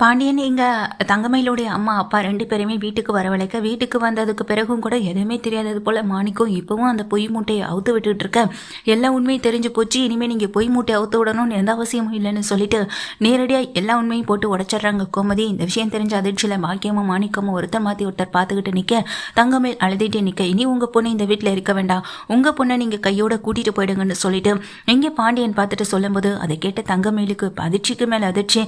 பாண்டியன் இங்கே தங்கமயிலுடைய அம்மா அப்பா ரெண்டு பேருமே வீட்டுக்கு வரவழைக்க வீட்டுக்கு வந்ததுக்கு பிறகும் கூட எதுவுமே தெரியாதது போல மாணிக்கம் இப்பவும் அந்த பொய் மூட்டையை அவுத்து விட்டுட்டு இருக்க எல்லா உண்மையும் தெரிஞ்சு போச்சு இனிமேல் நீங்கள் பொய் மூட்டையை அவுத்து விடணும்னு எந்த அவசியமும் இல்லைன்னு சொல்லிட்டு நேரடியாக எல்லா உண்மையும் போட்டு உடச்சிட்றாங்க கோமதி. இந்த விஷயம் தெரிஞ்ச அதிர்ச்சியில் பாக்கியமும் மாணிக்கமும் ஒருத்தர் மாற்றி ஒருத்தர் பார்த்துக்கிட்டு நிற்க தங்கமயில் அழுதுகிட்டே நிற்க இனி உங்கள் பொண்ணு இந்த வீட்டில் இருக்க வேண்டாம். உங்கள் பொண்ணை நீங்கள் கையோட கூட்டிகிட்டு போயிடுங்கன்னு சொல்லிட்டு இங்கே பாண்டியன் பார்த்துட்டு சொல்லும்போது அதை கேட்ட தங்கமயிலுக்கு அதிர்ச்சிக்கு மேலே அதிர்ச்சி.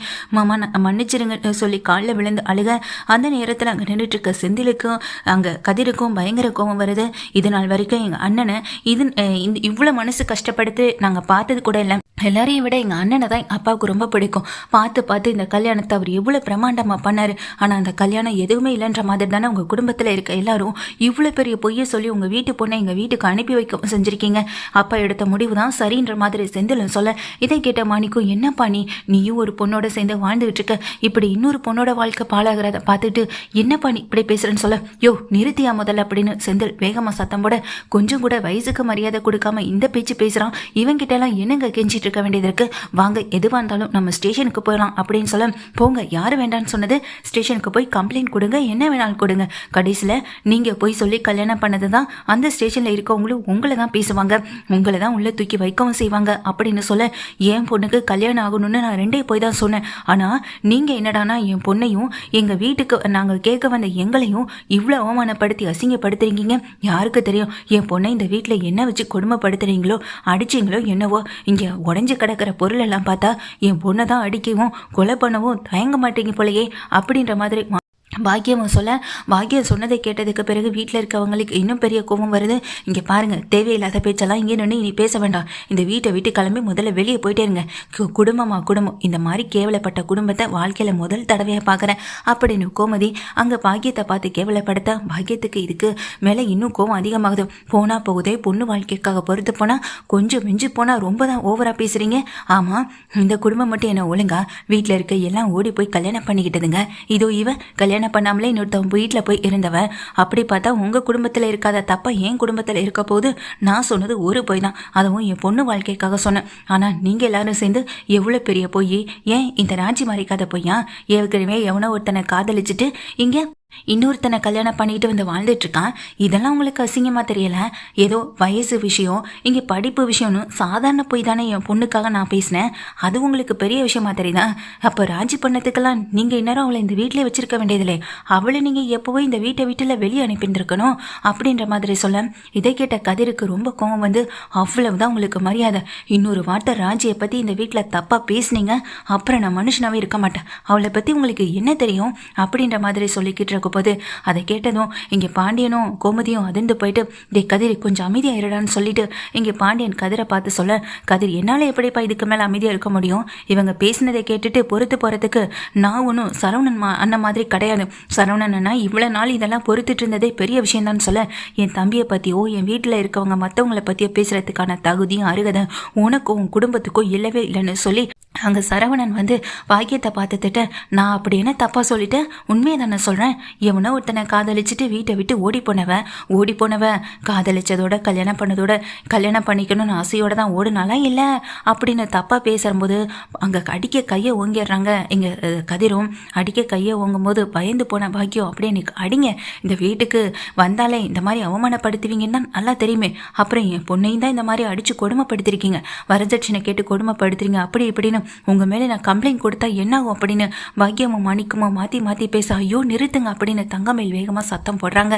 மன்னிச்சு மன்னிச்சிருங்க சொல்லி காலில் விழுந்து அழுக. அந்த நேரத்தில் அங்கே நின்றுட்டு இருக்க செந்திலுக்கும் அங்கே கதிருக்கும் பயங்கர கோபம் வருது. இது நாள் வரைக்கும் எங்கள் அண்ணனை இது இந்த இவ்வளோ மனசு கஷ்டப்படுத்து நாங்கள் பார்த்தது கூட இல்லை. எல்லாரையும் விட எங்கள் அண்ணனை தான் எங்கள் அப்பாவுக்கு ரொம்ப பிடிக்கும். பார்த்து பார்த்து இந்த கல்யாணத்தை அவர் எவ்வளோ பிரமாண்டமாக பண்ணார். ஆனால் அந்த கல்யாணம் எதுவுமே இல்லைன்ற மாதிரி தானே உங்கள் குடும்பத்தில் இருக்க எல்லாரும் இவ்வளோ பெரிய பொய்யை சொல்லி உங்கள் வீட்டு பொண்ணை எங்கள் வீட்டுக்கு அனுப்பி வைக்க செஞ்சுருக்கீங்க. அப்பா எடுத்த முடிவு தான் சரின்ற மாதிரி செந்திலன் சொல்ல இதை கேட்ட மாணிக்கும் என்னப்பா நீ? நீயும் ஒரு பொண்ணோட சேர்ந்து வாழ்ந்துகிட்டு இருக்க. இப்படி இன்னொரு பொண்ணோட வாழ்க்கை பாழாகிறத பார்த்துட்டு என்னப்பா நீ இப்படி பேசுறேன்னு சொல்ல யோ நிறுத்தியா முதல்ல? அப்படின்னு செந்தில் வேகமா சத்தம் போட கொஞ்சம் கூட வயசுக்கு மரியாதை கொடுக்காம இந்த பேச்சு பேசுறான். இவங்கிட்ட எல்லாம் என்னங்க கெஞ்சிட்டு இருக்க வேண்டியது இருக்கு? வாங்க எதுவா இருந்தாலும் நம்ம ஸ்டேஷனுக்கு போயிடலாம் அப்படின்னு சொல்ல போங்க யாரு வேண்டாம்னு சொன்னது? ஸ்டேஷனுக்கு போய் கம்ப்ளைண்ட் கொடுங்க என்ன வேணாலும் கொடுங்க. கடைசியில் நீங்க போய் சொல்லி கல்யாணம் பண்ணது தான் அந்த ஸ்டேஷன்ல இருக்கவங்களும் உங்களை தான் பேசுவாங்க. உங்களை தான் உள்ள தூக்கி வைக்கவும் செய்வாங்க. அப்படின்னு சொல்ல என் பொண்ணுக்கு கல்யாணம் ஆகணும்னு நான் ரெண்டே போய் தான் சொன்னேன். ஆனா நீங்க என்னடானா என் பொண்ணையும் எங்க வீட்டுக்கு நாங்க கேட்க வந்த எங்களையும் இவ்வளவு அவமானப்படுத்தி அசிங்கப்படுத்துறீங்க யாருக்கு தெரியும்? என் பொண்ணை இந்த வீட்டில் என்ன வச்சு கொடுமைப்படுத்துறீங்களோ அடிச்சீங்களோ என்னவோ இங்க உடஞ்சி கிடக்கிற பொருள் எல்லாம் பார்த்தா என் பொண்ணை தான் அடிக்கவும் கொலை பண்ணவும் தயங்க மாட்டீங்க போலயே அப்படின்ற மாதிரி பாக்கியம் சொல்ல பாக்கியம் சொன்னதை கேட்டதுக்கு பிறகு வீட்டில் இருக்கவங்களுக்கு இன்னும் பெரிய கோபம் வருது. இங்கே பாருங்கள் தேவையில்லாத பேச்செல்லாம் இங்கே நின்று இனி பேச வேண்டாம். இந்த வீட்டை விட்டு கிளம்பி முதல்ல வெளியே போயிட்டே இருங்க. கு- குடும்பமா குடும்பம். இந்த மாதிரி கேவலப்பட்ட குடும்பத்தை வாழ்க்கையில் முதல் தடவையாக பார்க்குறேன் அப்படின்னு கோமதி அங்கே பாக்கியத்தை பார்த்து கேவலப்படுத்த பாக்கியத்துக்கு இதுக்கு மேலே இன்னும் கோபம் அதிகமாகுது. போனால் போகுதே பொண்ணு வாழ்க்கைக்காக பொறுத்து போனால் கொஞ்சம் மிஞ்சி போனால் ரொம்ப தான் ஓவராக பேசுகிறீங்க ஆமாம் இந்த குடும்பம் மட்டும் என்ன ஒழுங்கா வீட்டில் இருக்க எல்லாம் ஓடி போய் கல்யாணம் பண்ணிக்கிட்டதுங்க. இதோ இவன் கல்யாணம் பண்ணாமலே இன்னொருத்தவன் வீட்டில் போய் இருந்தவ அப்படி பார்த்தா உங்கள் குடும்பத்தில் இருக்காத தப்பா என் குடும்பத்தில் இருக்க போது நான் சொன்னது ஒரு பொய் தான். அதுவும் என் பொண்ணு வாழ்க்கைக்காக சொன்னேன். ஆனால் நீங்கள் எல்லாரும் சேர்ந்து எவ்வளோ பெரிய பொய்? ஏன் இந்த ராஜி மறைக்காத பொய்யா? ஏற்கனவே எவனோ ஒருத்தனை காதலிச்சுட்டு இங்கே இன்னொருத்தனை கல்யாணம் பண்ணிட்டு வந்து வாழ்ந்துட்டு இருக்கான் இதெல்லாம் உங்களுக்கு அசிங்கமா தெரியல? ஏதோ வயசு விஷயம் இங்கே படிப்பு விஷயம்னு சாதாரண போய் தானே என் பொண்ணுக்காக நான் பேசினேன். அது உங்களுக்கு பெரிய விஷயமா தெரியுதா? அப்போ ராஜி பண்ணதுக்கெல்லாம் நீங்கள் இந்நேரம் அவளை இந்த வீட்டிலே வச்சிருக்க வேண்டியதில்லை. அவளை நீங்கள் எப்போவோ இந்த வீட்டை வீட்டில் வெளியே அனுப்பிட்டுருக்கணும் அப்படின்ற மாதிரி சொல்ல. இதை கேட்ட கதிருக்கு ரொம்ப கோவம் வந்து அவ்வளவுதான் உங்களுக்கு மரியாதை. இன்னொரு வார்த்தை ராஜியை பற்றி இந்த வீட்டில் தப்பாக பேசுனீங்க அப்புறம் நான் மனுஷனாவே இருக்க மாட்டேன். அவளை பற்றி உங்களுக்கு என்ன தெரியும்? அப்படின்ற மாதிரி சொல்லிக்கிட்டு இருக்க போது அதை கேட்டதும் இங்கே பாண்டியனும் கோமதியும் அதிர்ந்து போயிட்டு டே கதிர் கொஞ்சம் அமைதியாக இருடான்னு சொல்லிட்டு இங்கே பாண்டியன் கதிரை பார்த்து சொல்ல கதிர் என்னால் எப்படிப்பா இதுக்கு மேலே அமைதியாக இருக்க முடியும்? இவங்க பேசினதை கேட்டுட்டு பொறுத்து போகிறதுக்கு நான் ஒன்றும் சரவணன் மா அண்ணன் மாதிரி கிடையாது. சரவணன்னா இவ்வளோ நாள் இதெல்லாம் பொறுத்துட்டு இருந்ததே பெரிய விஷயம்தான் சொல்ல. என் தம்பியை பற்றியோ என் வீட்டில் இருக்கவங்க மற்றவங்கள பற்றியோ பேசுகிறதுக்கான தகுதியும் அருகதை உனக்கும் உன் குடும்பத்துக்கும் இல்லவே இல்லைன்னு சொல்லி அங்கே சரவணன் வந்து பாக்கியத்தை பார்த்துட்டு நான் அப்படி என்ன தப்பாக சொல்லிட்டேன் உண்மையை தானே சொல்கிறேன் எவனோ ஒருத்தனை காதலிச்சுட்டு வீட்டை விட்டு ஓடி போனவன் ஓடி போனவன் காதலிச்சதோட கல்யாணம் பண்ணதோட கல்யாணம் பண்ணிக்கணும்னு ஆசையோட தான் ஓடுனாலாம் இல்லை? அப்படின்னு தப்பாக பேசும்போது அங்கே அடிக்க கையை ஓங்கிடுறாங்க. எங்கள் கதிரும் அடிக்க கையை ஓங்கும்போது பயந்து போன பாக்கியம். அப்படியே எனக்கு அடிங்க. இந்த வீட்டுக்கு வந்தாலே இந்த மாதிரி அவமானப்படுத்துவீங்கன்னு தான் நல்லா தெரியுமே. அப்புறம் என் பொண்ணையும் தான் இந்த மாதிரி அடித்து கொடுமைப்படுத்திருக்கீங்க. வரதட்சணை கேட்டு கொடுமைப்படுத்துறீங்க. அப்படி இப்படின்னு உங்கள் மேலே நான் கம்ப்ளைண்ட் கொடுத்தா என்னாகும் அப்படின்னு பாக்கியமும் மணிக்குமா மாற்றி மாற்றி பேச ஐயோ நிறுத்துங்க அப்படின்னு தங்கமேல் வேகமாக சத்தம் போடுறாங்க.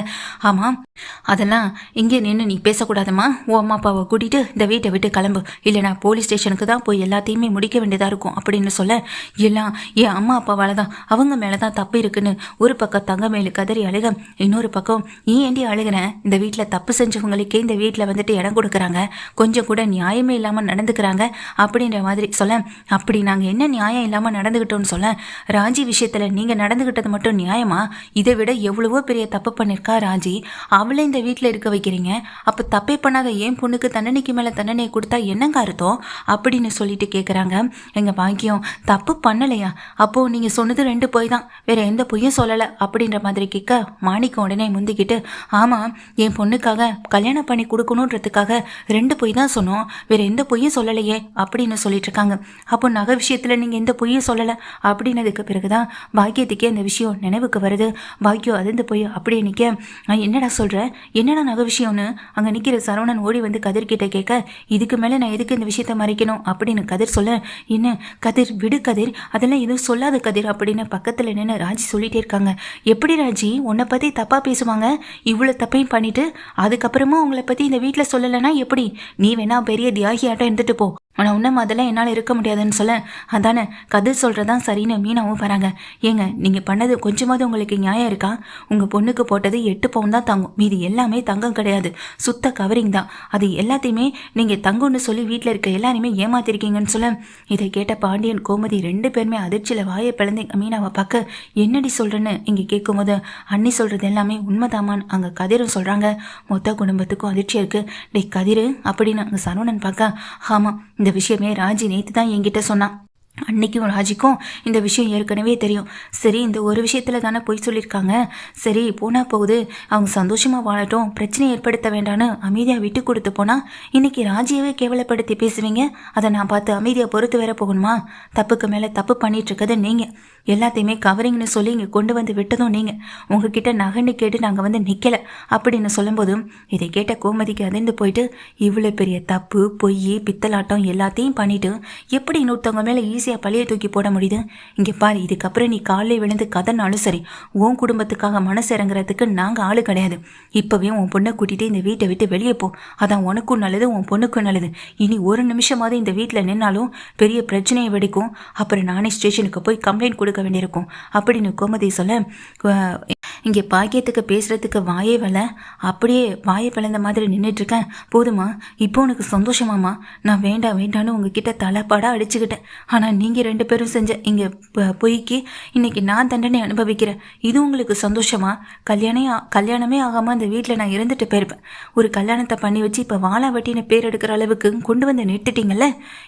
ஆமாம் அதெல்லாம் இங்கே நின்று நீ பேசக்கூடாதுமா. ஓ அம்மா அப்பாவை கூட்டிட்டு இந்த வீட்டை விட்டு கிளம்பு. இல்லைனா போலீஸ் ஸ்டேஷனுக்கு தான் போய் எல்லாத்தையுமே முடிக்க வேண்டியதாக இருக்கும் அப்படின்னு சொல்ல எல்லாம் என் அம்மா அப்பாவால் தான். அவங்க மேலே தான் தப்பு இருக்குன்னு ஒரு பக்கம் தங்கமேலு கதறி அழுக இன்னொரு பக்கம் நீ ஏண்டி அழுகிறேன் இந்த வீட்டில் தப்பு செஞ்சவங்களுக்கே இந்த வீட்டில் வந்துட்டு இடம் கொடுக்குறாங்க. கொஞ்சம் கூட நியாயமே இல்லாமல் நடந்துக்கிறாங்க அப்படின்ற மாதிரி சொல்ல அப்படி நாங்கள் என்ன நியாயம் இல்லாமல் நடந்துக்கிட்டோம்னு சொல்ல ராஜி விஷயத்தில் நீங்கள் நடந்துக்கிட்டது மட்டும் நியாயமா? இதை விட எவ்வளவோ பெரிய தப்பு பண்ணியிருக்கா ராஜி. அவளை இந்த வீட்டில் இருக்க வைக்கிறீங்க. அப்போ தப்பே பண்ணாத ஏன் பொண்ணுக்கு தண்டனைக்கு மேலே தண்டனை கொடுத்தா என்னங்க அர்த்தம்? அப்படின்னு சொல்லிட்டு கேட்குறாங்க எங்கள் பாக்கியம் தப்பு பண்ணலையா? அப்போது நீங்கள் சொன்னது ரெண்டு பொய் தான். வேற எந்த பொய்யும் சொல்லலை. அப்படின்ற மாதிரி கேட்க மாணிக்கம் உடனே முந்திக்கிட்டு ஆமாம் என் பொண்ணுக்காக கல்யாணம் பண்ணி கொடுக்கணுன்றதுக்காக ரெண்டு பொய் தான் சொன்னோம். வேற எந்த பொய்யும் சொல்லலையே அப்படின்னு சொல்லிட்டு இருக்காங்க. அப்போ அப்போ நகை விஷயத்தில் நீங்கள் எந்த பொய்யும் சொல்லலை. அப்படின்னதுக்கு பிறகுதான் பாக்கியத்துக்கே அந்த விஷயம் நினைவுக்கு வருது. பாக்கியம் அதிர்ந்து போய் அப்படியே நிற்க "நான் என்னடா சொல்கிறேன் என்னடா நகை விஷயம்னு? அங்கே நிற்கிற சரவணன் ஓடி வந்து கதிர்கிட்ட கேட்க இதுக்கு மேலே நான் எதுக்கு இந்த விஷயத்த மறைக்கணும்? அப்படின்னு கதிர் சொல்ல என்ன கதிர் விடு கதிர். அதெல்லாம் எதுவும் சொல்லாத கதிர். அப்படின்னு பக்கத்தில் நின்று ராஜி சொல்லிட்டே இருக்காங்க. எப்படி ராஜி? உன்னை பற்றி தப்பாக பேசுவாங்க? இவ்வளோ தப்பையும் பண்ணிட்டு அதுக்கப்புறமும் உங்களை பற்றி இந்த வீட்டில் சொல்லலைன்னா எப்படி? நீ வேணா பெரிய தியாகியாட்டம் இருந்துட்டு போ. ஆனால் உன்ன மாதிரிலாம் என்னால் இருக்க முடியாதுன்னு சொல்ல அதானே கதிர் சொல்கிறதான் சரின்னு மீனாவும் வராங்க. ஏங்க நீங்கள் பண்ணது கொஞ்சமாவது உங்களுக்கு நியாயம் இருக்கா? உங்கள் பொண்ணுக்கு போட்டது எட்டு பவுன் தான் தங்கும். மீதி எல்லாமே தங்கம் கிடையாது. சுத்த கவரிங் தான். அது எல்லாத்தையுமே நீங்கள் தங்கம்னு சொல்லி வீட்டில் இருக்க எல்லாரையுமே ஏமாத்திருக்கீங்கன்னு சொல்ல இதை கேட்ட பாண்டியன் கோமதி ரெண்டு பேருமே அதிர்ச்சியில் வாயை பிளந்து மீனாவை பார்க்க என்னடி சொல்கிறேன்னு இங்கே கேட்கும்போது அண்ணி சொல்கிறது எல்லாமே உண்மைதாமான்னு அங்கே கதிரும் சொல்கிறாங்க மொத்த குடும்பத்துக்கும் அதிர்ச்சியாக இருக்குது டேய் கதிரு அப்படின்னு அங்கே சரவணன் பார்க்க ஆமாம் இந்த விஷயமே ராஜி நேற்று தான் என்கிட்ட சொன்னான். அன்னைக்கும் ராஜிக்கும் இந்த விஷயம் ஏற்கனவே தெரியும். சரி இந்த ஒரு விஷயத்தில் தானே போய் சொல்லியிருக்காங்க சரி போனால் போகுது. அவங்க சந்தோஷமாக வாழட்டும். பிரச்சனை ஏற்படுத்த வேண்டான்னு அமைதியாக விட்டு கொடுத்து போனால் இன்னைக்கு ராஜியவே கேவலப்படுத்தி பேசுவீங்க? அதை நான் பார்த்து அமைதியாக பொறுத்து வேற போகணுமா? தப்புக்கு மேலே தப்பு பண்ணிட்டு இருக்கிறது நீங்கள் எல்லாத்தையுமே கவரிங்னு சொல்லி இங்கே கொண்டு வந்து விட்டதும் நீங்கள் உங்ககிட்ட நகன்னு கேட்டு நாங்கள் வந்து நிற்கலை அப்படின்னு சொல்லும்போதும் இதை கேட்ட கோமதிக்கு அதிர்ந்து போயிட்டு இவ்வளோ பெரிய தப்பு பொய் பித்தலாட்டம் எல்லாத்தையும் பண்ணிட்டு எப்படி இன்னொருத்தவங்க மேலே ஈஸியாக பழியை தூக்கி போட முடியுது? இங்கே பாரு இதுக்கப்புறம் நீ காலையில் விழுந்து கதைனாலும் சரி உன் குடும்பத்துக்காக மனசு இறங்குறதுக்கு நாங்கள் ஆள் கிடையாது. இப்போவே உன் பொண்ணை கூட்டிகிட்டு இந்த வீட்டை விட்டு வெளியே போ. அதான் உனக்கும் நல்லது உன் பொண்ணுக்கும் நல்லது. இனி ஒரு நிமிஷமாவது இந்த வீட்டில் நின்னாலும் பெரிய பிரச்சனையை வெடிக்கும். அப்புறம் நானே ஸ்டேஷனுக்கு போய் கம்ப்ளைண்ட் கொடுக்க வேண்டியிருக்கும். அப்படின்னு கோமதி சொல்ல இங்கே பாக்கியத்துக்கு பேசுறதுக்கு வாயே வல அப்படியே வாயை பிளந்த மாதிரி நின்றுட்டு இருக்கேன் போதுமா? இப்போ உனக்கு சந்தோஷமாமா? நான் வேண்டாம் வேண்டான்னு உங்ககிட்ட தலைப்பாடாக அடிச்சுக்கிட்டேன். ஆனால் நீங்கள் ரெண்டு பேரும் செஞ்ச இங்கே பொய்க்கு இன்னைக்கு நான் தண்டனை அனுபவிக்கிறேன். இது உங்களுக்கு சந்தோஷமா? கல்யாணம் கல்யாணமே ஆகாமல் அந்த வீட்டில் நான் இருந்துட்டு போயிருப்பேன். ஒரு கல்யாணத்தை பண்ணி வச்சு இப்போ வாழாவட்டின்னு பேர் எடுக்கிற அளவுக்கு கொண்டு வந்து நிறுத்திட்டீங்கல்ல?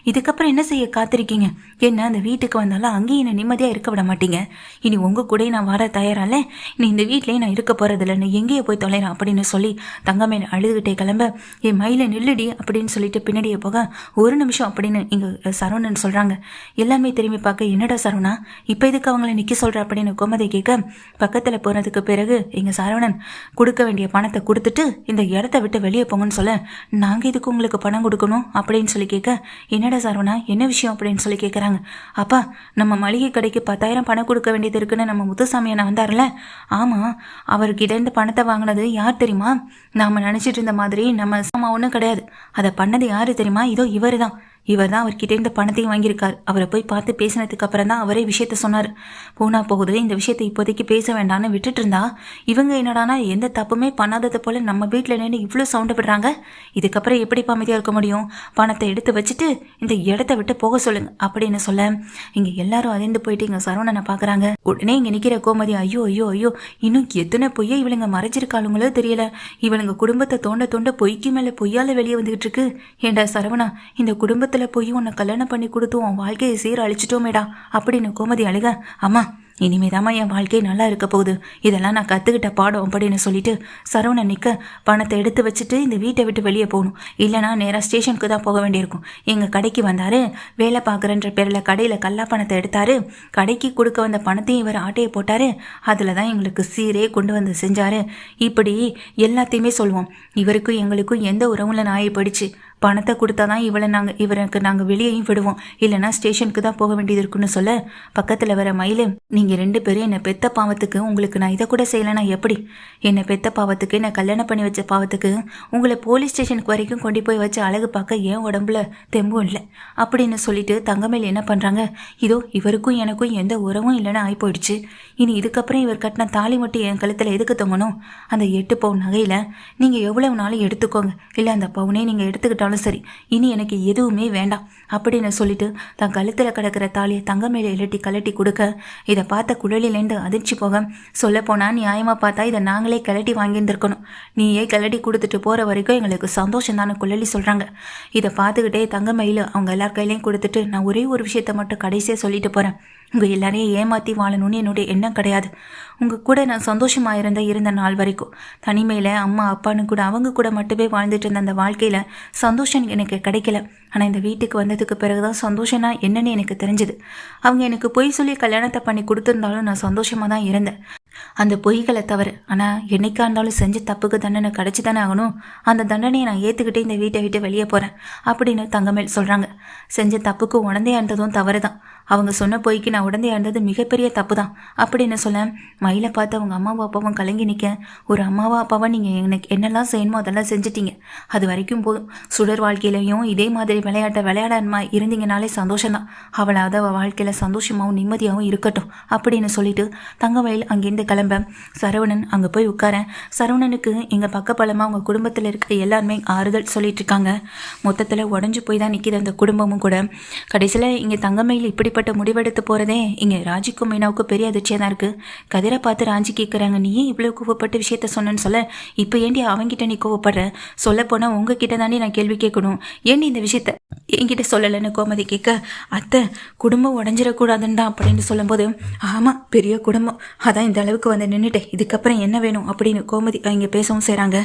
இதுக்கப்புறம் என்ன செய்ய காத்திருக்கீங்க? என்ன அந்த வீட்டுக்கு வந்தாலும் அங்கேயும் என்ன நிம்மதியாக இருக்க விட மாட்டீங்க? இனி உங்கள் கூட நான் வர தயாரால நீ இந்த வீட்லயே நான் இருக்க போகிறதில்ல நீ எங்கேயே போய் தொலைறேன் அப்படின்னு சொல்லி தங்கமேல அழுதுகிட்டே கிளம்ப என் மயில நில்லுடி அப்படின்னு சொல்லிட்டு பின்னாடியே போக ஒரு நிமிஷம் அப்படின்னு இங்கே சரவணன் சொல்கிறாங்க எல்லாமே திரும்பி பார்க்க என்னடா சரவணா இப்போ இதுக்கு அவங்கள நிற்க சொல்கிற அப்படின்னு கோமதி கேட்க பக்கத்தில் போனதுக்கு பிறகு எங்கள் சரவணன் கொடுக்க வேண்டிய பணத்தை கொடுத்துட்டு இந்த இடத்த விட்டு வெளியே போங்கன்னு சொல்ல நாங்கள் இதுக்கு உங்களுக்கு பணம் கொடுக்கணும்? அப்படின்னு சொல்லி கேட்க என்னடா சரவணா என்ன விஷயம்? அப்படின்னு சொல்லி கேட்குறாங்க அப்பா நம்ம மளிகை கடைக்கு பத்தாயிரம் பணம் கொடுக்க வேண்டியது இருக்குன்னு நம்ம முத்துசாமி அண்ணன் வந்தார்ல ஆமாம் அவர்கிட்ட இருந்து பணத்தை வாங்கினது யார் தெரியுமா? நாம் நினச்சிட்டு இருந்த மாதிரி நம்ம அம்மா ஒன்றும் கிடையாது. அதை பண்ணது யார் தெரியுமா? இதோ இவர் தான் இவர் தான் அவர்கிட்ட இருந்து பணத்தையும் வாங்கியிருக்கார். அவரை போய் பார்த்து பேசினதுக்கு அப்புறம் தான் அவரே விஷயத்த சொன்னார். போனா போகுது இந்த விஷயத்தை இப்போதைக்கு பேச வேண்டாம்னு விட்டுட்டு இருந்தா இவங்க என்னடானா எந்த தப்புமே பண்ணாதது போல நம்ம வீட்டில் நின்று இவ்வளோ சவுண்டு விடுறாங்க இதுக்கப்புறம் எப்படி அமைதியாக இருக்க முடியும்? பணத்தை எடுத்து வச்சுட்டு இந்த இடத்த விட்டு போக சொல்லுங்க அப்படின்னு சொல்ல இங்க எல்லாரும் அதிர்ந்து போயிட்டு இங்க சரவணனை பார்க்குறாங்க உடனே இங்க நிக்கிற கோமதி ஐயோ ஐயோ ஐயோ இன்னும் எத்தனை பொய்யை இவளுங்க மறைஞ்சிருக்காளுங்களோ தெரியல. இவளுங்க குடும்பத்தை தோண்ட தோண்ட பொய்க்கு மேல பொய்யால வெளியே வந்துகிட்டு இருக்கு. ஏண்டா சரவணா இந்த குடும்பத்தை குடும்பத்துல போய் உன்னை கல்யாணம் பண்ணி கொடுத்து உன் வாழ்க்கையை சீர அழிச்சிட்டோமேடா அப்படின்னு கோமதி அழுக. அம்மா இனிமேதாம்மா என் வாழ்க்கை நல்லா இருக்க போகுது. இதெல்லாம் நான் கற்றுக்கிட்ட பாடம் அப்படின்னு சொல்லிட்டு சரவணன் நிற்க பணத்தை எடுத்து வச்சுட்டு இந்த வீட்டை விட்டு வெளியே போகணும். இல்லைனா நேராக ஸ்டேஷனுக்கு தான் போக வேண்டியிருக்கும். எங்கள் கடைக்கு வந்தார் வேலை பார்க்குறன்ற பேரில் கடையில் கல்லா பணத்தை எடுத்தார். கடைக்கு கொடுக்க வந்த பணத்தையும் இவர் ஆட்டையை போட்டார். அதில் தான் எங்களுக்கு சீரே கொண்டு வந்து செஞ்சார். இப்படி எல்லாத்தையுமே சொல்லுவோம் இவருக்கும் எங்களுக்கும் எந்த உறவுல நாயை போயிடுச்சு? பணத்தை கொடுத்தா தான் இவளை நாங்கள் இவருக்கு நாங்கள் வெளியேயும் விடுவோம். இல்லைன்னா ஸ்டேஷனுக்கு தான் போக வேண்டியது இருக்குன்னு சொல்ல பக்கத்தில் வர மயிலு நீங்கள் ரெண்டு பேரும் என்னை பெத்த பாவத்துக்கு உங்களுக்கு நான் இதை கூட செய்யலைன்னா எப்படி? என்னை பெத்த பாவத்துக்கு என்னை கல்யாணம் பண்ணி வச்ச பாவத்துக்கு உங்களை போலீஸ் ஸ்டேஷனுக்கு வரைக்கும் கொண்டு போய் வச்சு அழகு பார்க்க ஏன் உடம்புல தெம்பும் இல்லை. அப்படின்னு சொல்லிட்டு தங்கமேல் என்ன பண்ணுறாங்க இதோ இவருக்கும் எனக்கும் எந்த உறவும் இல்லைன்னு ஆகி போயிடுச்சு இனி இதுக்கப்புறம் இவர் கட்டின தாலி மட்டும் என் கழுத்தில் எதுக்கு தொங்கணும்? அந்த எட்டு பவுன் நகையில் நீங்கள் எவ்வளவு நாளும் எடுத்துக்கோங்க. இல்லை அந்த பவுனே நீங்கள் எடுத்துக்கிட்டாலும் சரி இனி எனக்கு எதுவுமே வேண்டாம் அப்படின்னு சொல்லிட்டு தன் கழுத்தில் கிடக்கிற தாலியை தங்க மேலே இலட்டி கலட்டி கொடுக்க இதை பார்த்த குழலிலேருந்து அதிர்ச்சி போக சொல்லப்போனால் நியாயமாக பார்த்தா இதை நாங்களே கிளட்டி வாங்கியிருந்திருக்கணும். நீயே கிளட்டி கொடுத்துட்டு போகிற வரைக்கும் எங்களுக்கு சந்தோஷம் தானே குழலி சொல்கிறாங்க இதை பார்த்துக்கிட்டே தங்க மயில் அவங்க எல்லார் கையிலையும் கொடுத்துட்டு நான் ஒரே ஒரு விஷயத்த மட்டும் கடைசியாக சொல்லிட்டு போகிறேன் உங்கள் எல்லாரையும் ஏமாற்றி வாழணும்னு என்னுடைய எண்ணம் கிடையாது. உங்கள் கூட நான் சந்தோஷமாக இருந்த இருந்த நாள் வரைக்கும் தனிமையில் அம்மா அப்பான்னு கூட அவங்க கூட மட்டுமே வாழ்ந்துட்டு இருந்த அந்த வாழ்க்கையில் சந்தோஷம் எனக்கு கிடைக்கல. ஆனால் இந்த வீட்டுக்கு வந்ததுக்கு பிறகு தான் சந்தோஷம்னா என்னன்னு எனக்கு தெரிஞ்சுது. அவங்க எனக்கு பொய் சொல்லி கல்யாணத்தை பண்ணி கொடுத்துருந்தாலும் நான் சந்தோஷமாக தான் இருந்தேன். அந்த பொய்களை தவறு. ஆனால் என்னைக்கா இருந்தாலும் செஞ்ச தப்புக்கு தண்டனை கிடச்சி தானே ஆகணும். அந்த தண்டனையை நான் ஏற்றுக்கிட்டே இந்த வீட்டை விட்டு வெளியே போகிறேன் அப்படின்னு தங்கமேல் சொல்கிறாங்க செஞ்ச தப்புக்கு உடந்தே இருந்ததும் தவறு தான் அவங்க சொன்ன பொய்க்கு நான் உடந்தே இருந்தது மிகப்பெரிய தப்பு தான் அப்படின்னு சொல்ல? மயிலை பார்த்து அவங்க அம்மாவும் அப்பாவும் கலங்கி நிற்க ஒரு அம்மாவா அப்பாவா நீங்கள் எனக்கு என்னெல்லாம் செய்யணுமோ அதெல்லாம் செஞ்சிட்டீங்க. அது வரைக்கும் போதும். சுடர் வாழ்க்கையிலையும் இதே மாதிரி விளையாட்டை விளையாடாம இருந்தீங்கனாலே சந்தோஷம்தான். அவளாவது அதை வாழ்க்கையில் சந்தோஷமாகவும் நிம்மதியாகவும் இருக்கட்டும். அப்படின்னு சொல்லிட்டு தங்கமயில் அங்கேருந்து கிளம்ப சரவணன் அங்கே போய் உட்காரேன் சரவணனுக்கு எங்கள் பக்கப்பலமாக அவங்க குடும்பத்தில் இருக்க எல்லாருமே ஆறுதல் சொல்லிட்டு இருக்காங்க. மொத்தத்தில் உடஞ்சி போய் தான் நிற்கிது அந்த குடும்பமும் கூட. கடைசியில் இங்கே தங்கமயில் இப்படிப்பட்ட முடிவெடுத்து போகிறதே இங்கே ராஜிக்கும் மீனாவுக்கும் பெரிய அதிர்ச்சியாக தான் இருக்குது கதிரை பார்த்து ராஜி கேட்குறாங்க நீ ஏன் இவ்வளோ கோவப்பட்டு விஷயத்த சொன்னேன்னு சொல்ல? இப்போ ஏண்டி அவங்கிட்ட நீ கோவப்படுற? சொல்ல போனால் உங்ககிட்ட தாண்டி நான் கேள்வி கேட்கணும். ஏண்டி இந்த விஷயத்த என்கிட்ட சொல்லலைன்னு கோமதி கேட்க அத்தை குடும்பம் உடஞ்சிடக்கூடாதுன்னு தான் அப்படின்னு சொல்லும்போது ஆமாம் பெரிய குடும்பம். அதான் இந்த அளவுக்கு வந்து நின்றுட்டேன் இதுக்கப்புறம் என்ன வேணும்? அப்படின்னு கோமதி இங்கே பேசவும் செய்கிறாங்க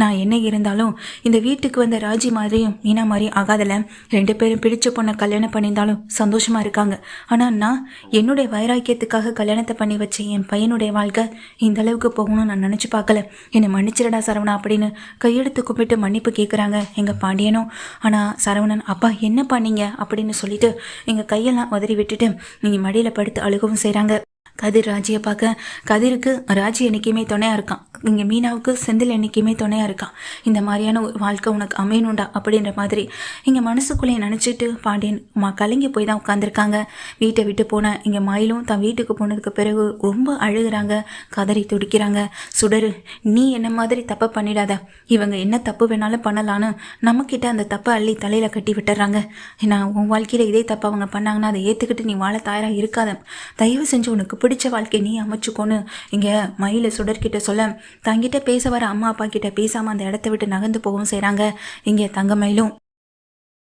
நான் என்ன இருந்தாலும் இந்த வீட்டுக்கு வந்த ராஜி மாதிரியும் மீனா மாதிரியும் ஆகாதல. ரெண்டு பேரும் பிடிச்ச பொண்ணை கல்யாணம் பண்ணியிருந்தாலும் சந்தோஷமாக இருக்காங்க. ஆனால் நான் என்னுடைய வைராக்கியத்துக்காக கல்யாணத்தை பண்ணி வச்ச என் பையனுடைய வாழ்க்கை இந்த அளவுக்கு போகணும்னு நான் நினச்சி பார்க்கல. என்னை மன்னிச்சிடடா சரவணா அப்படின்னு கையெடுத்து கும்பிட்டு மன்னிப்பு கேட்குறாங்க எங்கள் பாண்டியனும். ஆனால் சரவணன் அப்பா என்ன பண்ணீங்க? அப்படின்னு சொல்லிட்டு எங்கள் கையெல்லாம் உதறி விட்டுட்டு நீங்கள் மடியில் படுத்து அழுகவும் செய்கிறாங்க கதிர் ராஜியை பார்க்க. கதிருக்கு ராஜி என்றைக்குமே துணையாக இருக்கான். இங்கே மீனாவுக்கு செந்தில் என்னைக்குமே துணையாக இருக்கான். இந்த மாதிரியான ஒரு வாழ்க்கை உனக்கு அமையணுண்டா அப்படின்ற மாதிரி. இங்கே மனசுக்குள்ளேயே நினச்சிட்டு பாண்டியன் மா கலங்கி போய் தான் உட்காந்துருக்காங்க வீட்டை விட்டு போனேன் இங்கே மயிலும் தன் வீட்டுக்கு போனதுக்கு பிறகு ரொம்ப அழுகுறாங்க. கதறி துடிக்கிறாங்க. சுடரு நீ என்ன மாதிரி தப்பை பண்ணிடாத. இவங்க என்ன தப்பு வேணாலும் பண்ணலான்னு நம்மக்கிட்ட அந்த தப்பை அள்ளி தலையில் கட்டி விட்டுறாங்க. நான் உன் வாழ்க்கையில் இதே தப்பு அவங்க பண்ணாங்கன்னா அதை ஏற்றுக்கிட்டு நீ வாழ தயாராக இருக்காத. தயவு செஞ்சு உனக்கு பிடிச்ச வாழ்க்கை நீ அமைச்சுக்கோன்னு இங்கே மயில சுடர்கிட்ட சொல்ல தங்கிட்ட பேச வர அம்மா அப்பா கிட்ட பேசாமல் அந்த இடத்த விட்டு நகர்ந்து போகவும் செய்கிறாங்க இங்கே தங்க மயிலும்